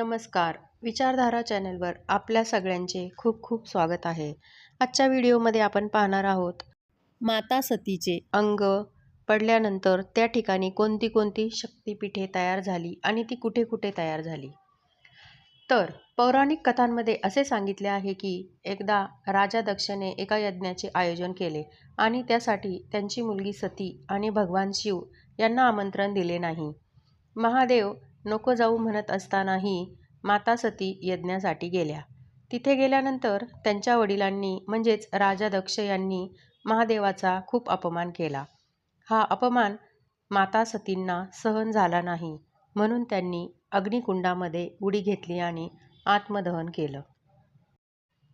नमस्कार. विचारधारा चॅनलवर आपल्या सगळ्यांचे खूप खूप स्वागत आहे. आजच्या व्हिडिओमध्ये आपण पाहणार आहोत माता सतीचे अंग पडल्यानंतर त्या ठिकाणी कोणती कोणती शक्तिपीठे तयार झाली आणि ती कुठे कुठे तयार झाली? तर पौराणिक कथांमध्ये असे सांगितले आहे की एकदा राजा दक्षने एका यज्ञाचे आयोजन केले आणि त्यासाठी त्यांची मुलगी सती आणि भगवान शिव यांना आमंत्रण दिले नाही. महादेव नको जाऊ म्हणत असतानाही माता सती यज्ञासाठी गेल्या. तिथे गेल्यानंतर त्यांच्या वडिलांनी म्हणजेच राजा दक्ष यांनी महादेवाचा खूप अपमान केला. हा अपमान माता सतींना सहन झाला नाही म्हणून त्यांनी अग्निकुंडामध्ये उडी घेतली आणि आत्मदहन केलं.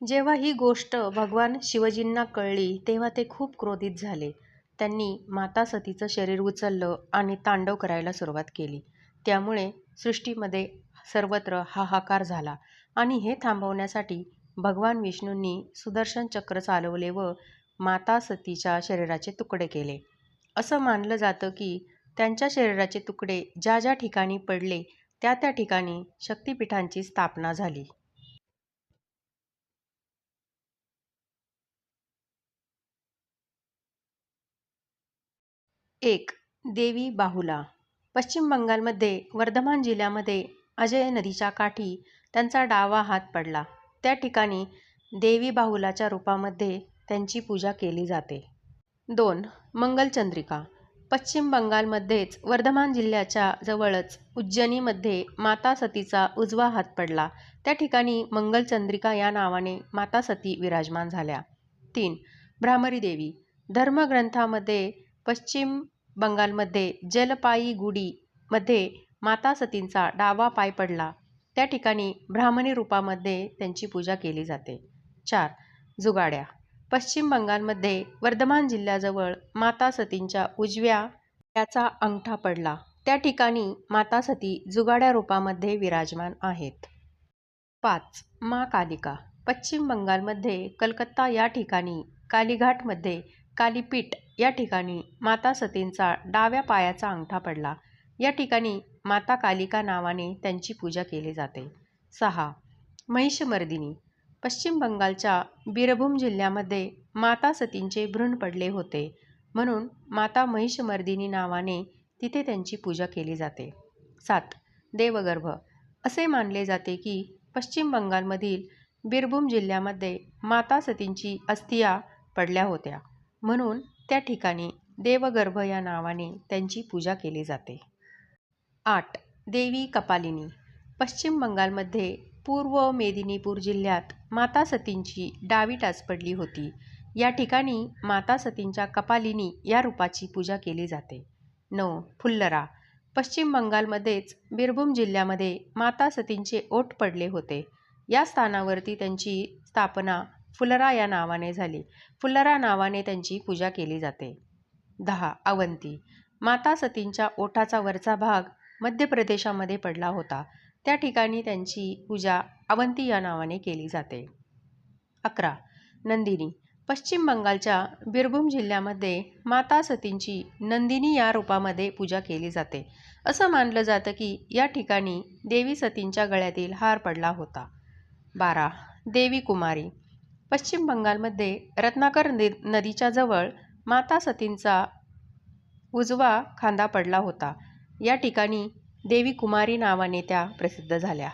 जेव्हा ही गोष्ट भगवान शिवजींना कळली तेव्हा ते खूप क्रोधित झाले. त्यांनी माता सतीचं शरीर उचललं आणि तांडव करायला सुरुवात केली. त्यामुळे सृष्टीमध्ये सर्वत्र हाहाकार झाला आणि हे थांबवण्यासाठी भगवान विष्णूंनी सुदर्शन चक्र चालवले व माता सतीच्या शरीराचे तुकडे केले. असं मानलं जातं की त्यांच्या शरीराचे तुकडे ज्या ज्या ठिकाणी पडले त्या त्या ठिकाणी शक्तिपीठांची स्थापना झाली. एक देवी बाहुला. पश्चिम बंगालमध्ये वर्धमान जिल्ह्यामध्ये अजय नदीच्या काठी त्यांचा डावा हात पडला. त्या ठिकाणी देवी बाहुलाच्या रूपामध्ये त्यांची पूजा केली जाते. दोन मंगलचंद्रिका पश्चिम बंगालमध्येच वर्धमान जिल्ह्याच्या जवळच उज्जैनीमध्ये माता सतीचा उजवा हात पडला. त्या ठिकाणी मंगलचंद्रिका या नावाने माता सती विराजमान झाल्या. तीन भ्रामरी देवी. धर्मग्रंथामध्ये पश्चिम बंगालमध्ये जलपाईगुडी मध्ये माता सतींचा डावा पाय पडला. त्या ठिकाणी ब्राह्मणी रूपामध्ये त्यांची पूजा केली जाते. चार. जुगाड्या. पश्चिम बंगालमध्ये वर्धमान जिल्ह्याजवळ माता सतींच्या उजव्या त्याचा अंगठा पडला. त्या ठिकाणी माता सती जुगाड्या रूपामध्ये विराजमान आहेत. पाच. मा कालिका. पश्चिम बंगालमध्ये कलकत्ता या ठिकाणी कालीघाटमध्ये कालीपीठ या ठिकाणी माता सतींचा डाव्या पायाचा अंगठा पडला. या ठिकाणी माता कालिका नावाने त्यांची पूजा केली जाते. सहा. महिषमर्दिनी. पश्चिम बंगालच्या बीरभूम जिल्ह्यामध्ये माता सतींचे भ्रूण पडले होते. म्हणून माता महिषमर्दिनी नावाने तिथे त्यांची पूजा केली जाते. सात. देवगर्भ. असे मानले जाते की पश्चिम बंगालमधील बीरभूम जिल्ह्यामध्ये माता सतींची अस्थिया पडल्या होत्या. म्हणून त्या ठिकाणी देवगर्भ या नावाने त्यांची पूजा केली जाते. आठ. देवी कपालिनी. पश्चिम बंगालमध्ये पूर्व मेदिनीपूर जिल्ह्यात माता सतींची डावी टाच पडली होती. या ठिकाणी माता सतींच्या कपालिनी या रूपाची पूजा केली जाते. नऊ. फुल्लरा. पश्चिम बंगालमध्येच बीरभूम जिल्ह्यामध्ये माता सतींचे ओठ पडले होते. या स्थानावरती त्यांची स्थापना फुलरा या नावाने झाली. फुलरा नावाने त्यांची पूजा केली जाते. दहा. अवंती. माता सतींच्या ओठाचा वरचा भाग मध्य प्रदेशामध्ये पडला होता. त्या ठिकाणी त्यांची पूजा अवंती या नावाने केली जाते. अकरा. नंदिनी. पश्चिम बंगालच्या बीरभूम जिल्ह्यामध्ये माता सतींची नंदिनी या रूपामध्ये पूजा केली जाते. असं मानलं जातं की या ठिकाणी देवी सतींच्या गळ्यातील हार पडला होता. बारा. देवी कुमारी. पश्चिम बंगालमध्ये रत्नाकर नदीच्या जवळ माता सतींचा उजवा खांदा पडला होता. या ठिकाणी देवी कुमारी नावाने त्या प्रसिद्ध झाल्या.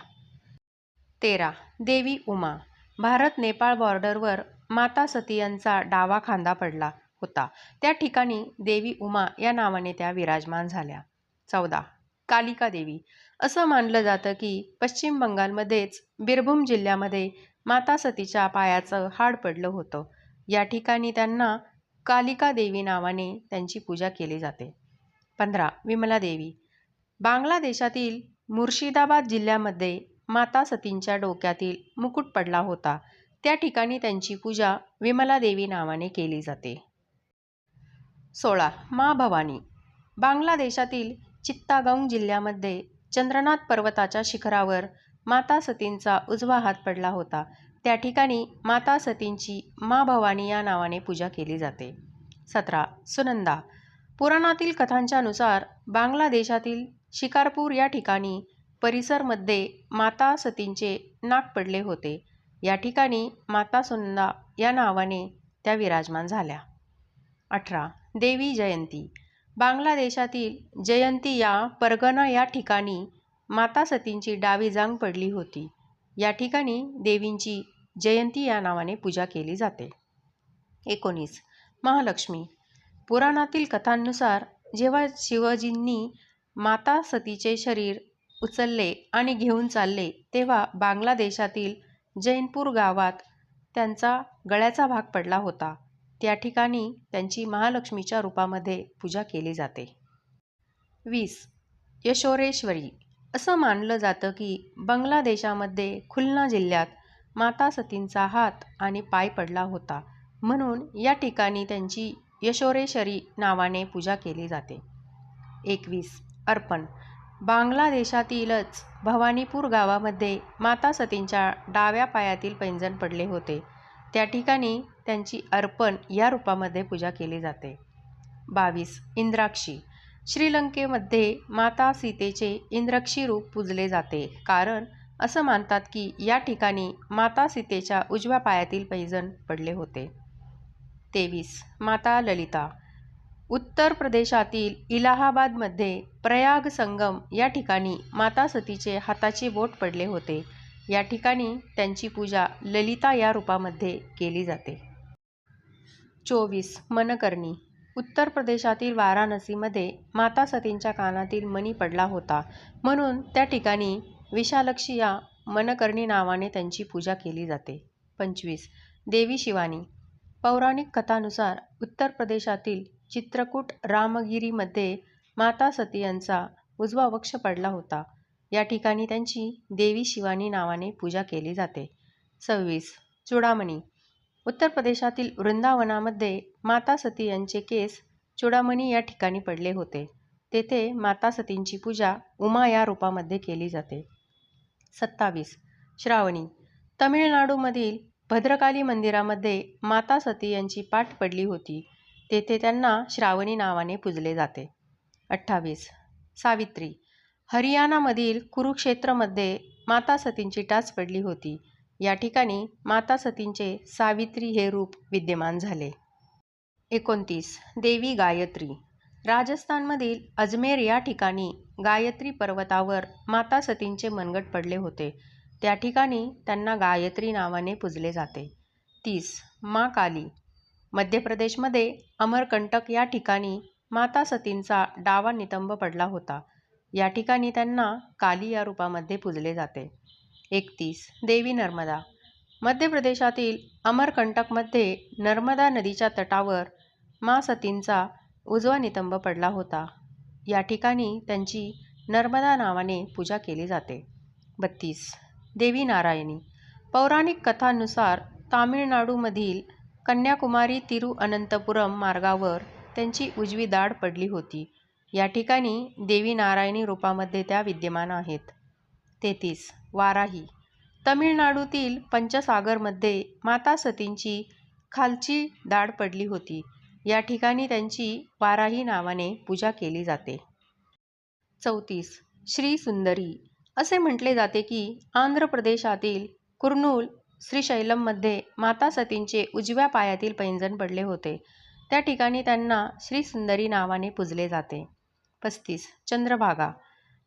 तेरा. देवी उमा. भारत नेपाळ बॉर्डरवर माता सती यांचा डावा खांदा पडला होता. त्या ठिकाणी देवी उमा या नावाने त्या विराजमान झाल्या. चौदा. कालिका देवी. असं मानलं जातं की पश्चिम बंगालमध्येच बिरभूम जिल्ह्यामध्ये माता सतीच्या पायाचं हाड पडलं होतं. या ठिकाणी त्यांना कालिका देवी नावाने त्यांची पूजा केली जाते. पंधरा. विमला देवी. बांगलादेशातील मुर्शिदाबाद जिल्ह्यामध्ये माता सतींच्या डोक्यातील मुकुट पडला होता. त्या ठिकाणी त्यांची पूजा विमला देवी नावाने केली जाते. सोळा. मा भवानी. बांगलादेशातील चित्तागौंग जिल्ह्यामध्ये चंद्रनाथ पर्वताच्या शिखरावर माता सतींचा उजवा हात पडला होता. त्या ठिकाणी माता सतींची मा भवानी या नावाने पूजा केली जाते. सतरा. सुनंदा. पुराणातील कथांच्यानुसार बांगलादेशातील शिकारपूर या ठिकाणी परिसरमध्ये माता सतींचे नाक पडले होते. या ठिकाणी माता सुनंदा या नावाने त्या विराजमान झाल्या. अठरा. देवी जयंती. बांगलादेशातील जयंती या परगणा या ठिकाणी माता सतींची डावी जांग पडली होती. या ठिकाणी देवींची जयंती या नावाने पूजा केली जाते. एकोणीस. महालक्ष्मी. पुराणातील कथांनुसार जेव्हा शिवजींनी माता सतीचे शरीर उचलले आणि घेऊन चालले तेव्हा बांगलादेशातील जैनपूर गावात त्यांचा गळ्याचा भाग पडला होता. त्या ठिकाणी त्यांची महालक्ष्मीच्या रूपामध्ये पूजा केली जाते. वीस. यशोरेश्वरी. असं मानलं जातं की बांगलादेशामध्ये खुलना जिल्ह्यात माता सतींचा हात आणि पाय पडला होता. म्हणून या ठिकाणी त्यांची यशोरेश्वरी नावाने पूजा केली जाते. एकवीस. अर्पण. बांगलादेशातीलच भवानीपूर गावामध्ये माता सतींच्या डाव्या पायातील पैंजण पडले होते. त्या ठिकाणी त्यांची अर्पण या रूपामध्ये पूजा केली जाते. बावीस. इंद्राक्षी. श्रीलंकेमध्ये माता सीतेचे इंद्रक्षी रूप पूजले जाते. कारण असं मानतात की या ठिकाणी माता सीतेच्या उजव्या पायातील पैजण पडले होते. तेवीस. माता ललिता. उत्तर प्रदेशातील इलाहाबादमध्ये प्रयाग संगम या ठिकाणी माता सतीचे हाताचे बोट पडले होते. या ठिकाणी त्यांची पूजा ललिता या रूपामध्ये केली जाते. चोवीस. मनकर्णी. उत्तर प्रदेशातील वाराणसीमध्ये माता सतींच्या कानातील मणी पडला होता. म्हणून त्या ठिकाणी विशालक्षी या मनकर्णी नावाने त्यांची पूजा केली जाते. पंचवीस. देवी शिवानी. पौराणिक कथानुसार उत्तर प्रदेशातील चित्रकूट रामगिरीमध्ये माता सती यांचा उजवा वक्ष पडला होता. या ठिकाणी त्यांची देवी शिवानी नावाने पूजा केली जाते. सव्वीस. चुडामणी. उत्तर प्रदेशातील वृंदावनामध्ये माता सती यांचे केस चुडामणी या ठिकाणी पडले होते. तेथे माता सतींची पूजा उमा या रूपामध्ये केली जाते. सत्तावीस. श्रावणी. तमिळनाडूमधील भद्रकाली मंदिरामध्ये माता सती यांची पाठ पडली होती. तेथे त्यांना श्रावणी नावाने पूजले जाते. अठ्ठावीस. सावित्री. हरियाणामधील कुरुक्षेत्रमध्ये माता सतींची टाच पडली होती. या ठिकाणी माता सतींचे सावित्री हे रूप विद्यमान झाले. एकोणतीस. देवी गायत्री. राजस्थानमधील अजमेर या ठिकाणी गायत्री पर्वतावर माता सतींचे मनगट पडले होते. त्या ठिकाणी त्यांना गायत्री नावाने पूजले जाते. तीस. मा काली. मध्य प्रदेशमध्ये अमरकंटक या ठिकाणी माता सतींचा डावा नितंब पडला होता. या ठिकाणी त्यांना काली या रूपामध्ये पूजले जाते. एकतीस. देवी नर्मदा. मध्य प्रदेशातील अमरकंटकमध्ये नर्मदा नदीच्या तटावर मा सतींचा उजवा नितंब पडला होता. या ठिकाणी त्यांची नर्मदा नावाने पूजा केली जाते. बत्तीस. देवी नारायणी. पौराणिक कथांनुसार तामिळनाडूमधील कन्याकुमारी तिरुअनंतपुरम मार्गावर त्यांची उजवी दाढ पडली होती. या ठिकाणी देवी नारायणी रूपामध्ये त्या विद्यमान आहेत. तेहतीस. वाराही. तमिळनाडूतील पंचसागरमध्ये माता सतींची खालची दाढ पडली होती. या ठिकाणी त्यांची वाराही नावाने पूजा केली जाते. चौतीस. श्री सुंदरी. असे म्हटले जाते की आंध्र प्रदेशातील कुर्नूल श्रीशैलममध्ये माता सतींचे उजव्या पायातील पैंजण पडले होते. त्या ठिकाणी त्यांना श्री सुंदरी नावाने पूजले जाते. पस्तीस. चंद्रभागा.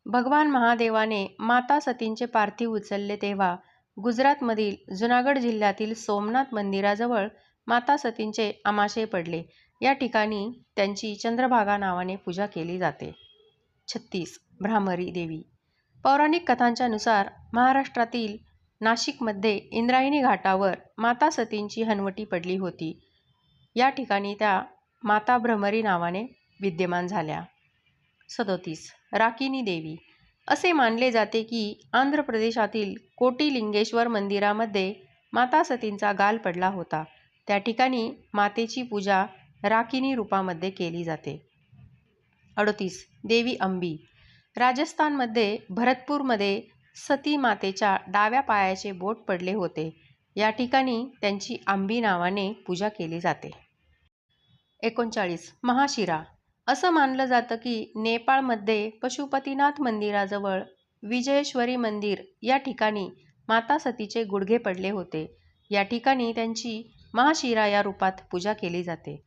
भगवान महादेवाने माता सतींचे पार्थिव उचलले तेव्हा गुजरातमधील जुनागड जिल्ह्यातील सोमनाथ मंदिराजवळ माता सतींचे आमाशे पडले. या ठिकाणी त्यांची चंद्रभागा नावाने पूजा केली जाते. छत्तीस. भ्रामरी देवी. पौराणिक कथांच्यानुसार महाराष्ट्रातील नाशिकमध्ये इंद्रायणी घाटावर माता सतींची हनवटी पडली होती. या ठिकाणी त्या माता भ्रमरी नावाने विद्यमान झाल्या. सदोतीस. राकिनी देवी. असे मानले जाते की आंध्र प्रदेशातील कोटिलिंगेश्वर मंदिरामध्ये माता सतींचा गाल पडला होता. त्या ठिकाणी मातेची पूजा राकिनी रूपामध्ये केली जाते. अडतीस. देवी अंबी. राजस्थानमध्ये भरतपूरमध्ये सती मातेच्या डाव्या पायाचे बोट पडले होते. या ठिकाणी त्यांची आंबी नावाने पूजा केली जाते. एकोणचाळीस. महाशिरा. असं मानलं जातं की नेपाळमध्ये पशुपतीनाथ मंदिराजवळ विजयेश्वरी मंदिर या ठिकाणी माता सतीचे गुडघे पडले होते. या ठिकाणी त्यांची महाशिरा या रूपात पूजा केली जाते.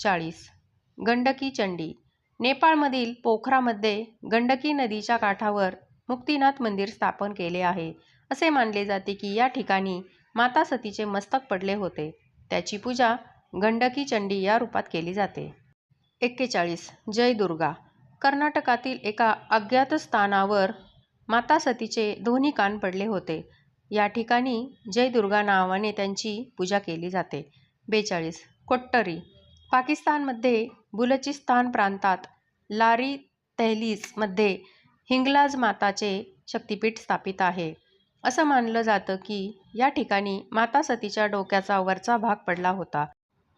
चाळीस. गंडकी चंडी. नेपाळमधील पोखरामध्ये गंडकी नदीच्या काठावर मुक्तीनाथ मंदिर स्थापन केले आहे. असे मानले जाते की या ठिकाणी माता सतीचे मस्तक पडले होते. त्याची पूजा गंडकी चंडी या रूपात केली जाते. एक्केचाळीस. जय दुर्गा. कर्नाटकातील एका अज्ञात स्थानावर माता सतीचे दोन्ही कान पडले होते. या ठिकाणी जय दुर्गा नावाने त्यांची पूजा केली जाते. बेचाळीस. कोट्टरी. पाकिस्तानमध्ये बुलचिस्तान प्रांतात लारी तहलीसमध्ये हिंगलाज माताचे शक्तिपीठ स्थापित आहे. असं मानलं जातं की या ठिकाणी माता सतीच्या डोक्याचा वरचा भाग पडला होता.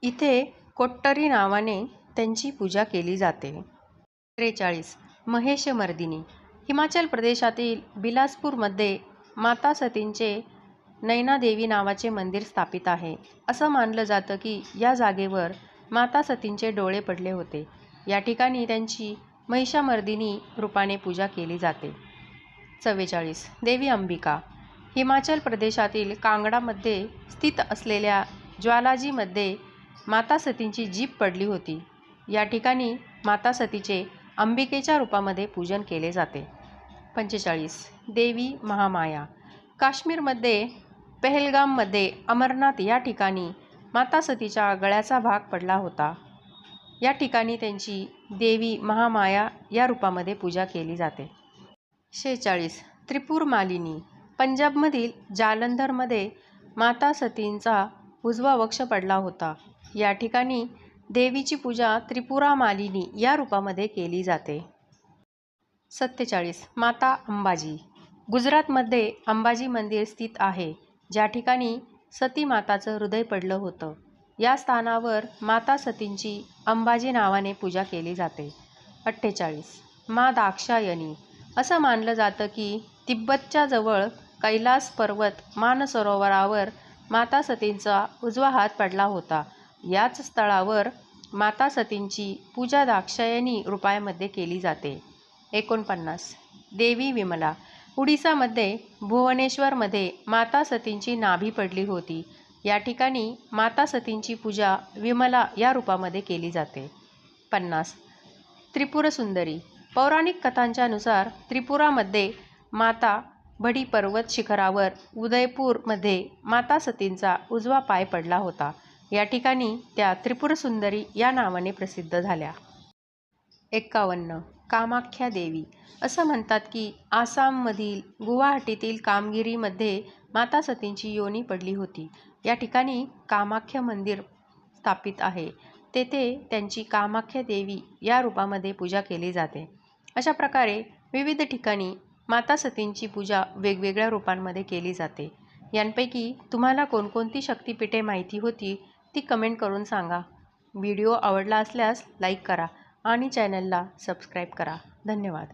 इथे कोट्टरी नावाने त्यांची पूजा केली जाते. त्रेचाळीस. महेशमर्दिनी. हिमाचल प्रदेशातील बिलासपूरमध्ये माता सतींचे नैनादेवी नावाचे मंदिर स्थापित आहे. असं मानलं जातं की या जागेवर माता सतींचे डोळे पडले होते. या ठिकाणी त्यांची महिषामर्दिनी रूपाने पूजा केली जाते. चव्वेचाळीस. देवी अंबिका. हिमाचल प्रदेशातील कांगडामध्ये स्थित असलेल्या ज्वालाजीमध्ये माता सतींची जीप पडली होती. या ठिकाणी माता सतीचे अंबिकेच्या रूपामध्ये पूजन केले जाते. पंचेचाळीस. देवी महामाया. काश्मीरमध्ये पहलगाममध्ये अमरनाथ या ठिकाणी माता सतीच्या गळ्याचा भाग पडला होता. या ठिकाणी त्यांची देवी महामाया या रूपामध्ये पूजा केली जाते. शेचाळीस त्रिपूर मालिनी पंजाबमधील जालंधरमध्ये माता सतींचा उजवा वक्ष पडला होता. या ठिकाणी देवीची पूजा त्रिपुरा मालिनी या रूपामध्ये केली जाते. सत्तेचाळीस. माता अंबाजी. गुजरातमध्ये अंबाजी मंदिर स्थित आहे. ज्या ठिकाणी सती माताचं हृदय पडलं होतं. या स्थानावर माता सतींची अंबाजी नावाने पूजा केली जाते. अठ्ठेचाळीस. मा दाक्षायणी. असं मानलं जातं की तिब्बतच्या जवळ कैलास पर्वत मानसरोवरावर माता सतींचा उजवा हात पडला होता. याच स्थळावर माता सतींची पूजा दाक्षायणी रूपामध्ये केली जाते. एकोणपन्नास. देवी विमला. उडिसामध्ये भुवनेश्वरमध्ये माता सतींची नाभी पडली होती. या ठिकाणी माता सतींची पूजा विमला या रूपामध्ये केली जाते. पन्नास. त्रिपुरसुंदरी. पौराणिक कथांच्यानुसार त्रिपुरामध्ये माता भडी पर्वत शिखरावर उदयपूरमध्ये माता सतींचा उजवा पाय पडला होता. या ठिकाणी त्या त्रिपुरसुंदरी या नावाने प्रसिद्ध झाल्या. एक्कावन्न. कामाख्या देवी. असं म्हणतात की आसाममधील गुवाहाटीतील कामगिरीमध्ये माता सतींची योनी पडली होती. या ठिकाणी कामाख्या मंदिर स्थापित आहे. तेथे त्यांची कामाख्या देवी या रूपामध्ये पूजा केली जाते. अशा प्रकारे विविध ठिकाणी माता सतींची पूजा वेगवेगळ्या रूपांमध्ये केली जाते. यांपैकी तुम्हाला कोणकोणती शक्तिपीठे माहिती होती? ती कमेंट करून सांगा. व्हिडिओ आवडला असल्यास लाईक करा आणि चॅनलला सबस्क्राईब करा. धन्यवाद.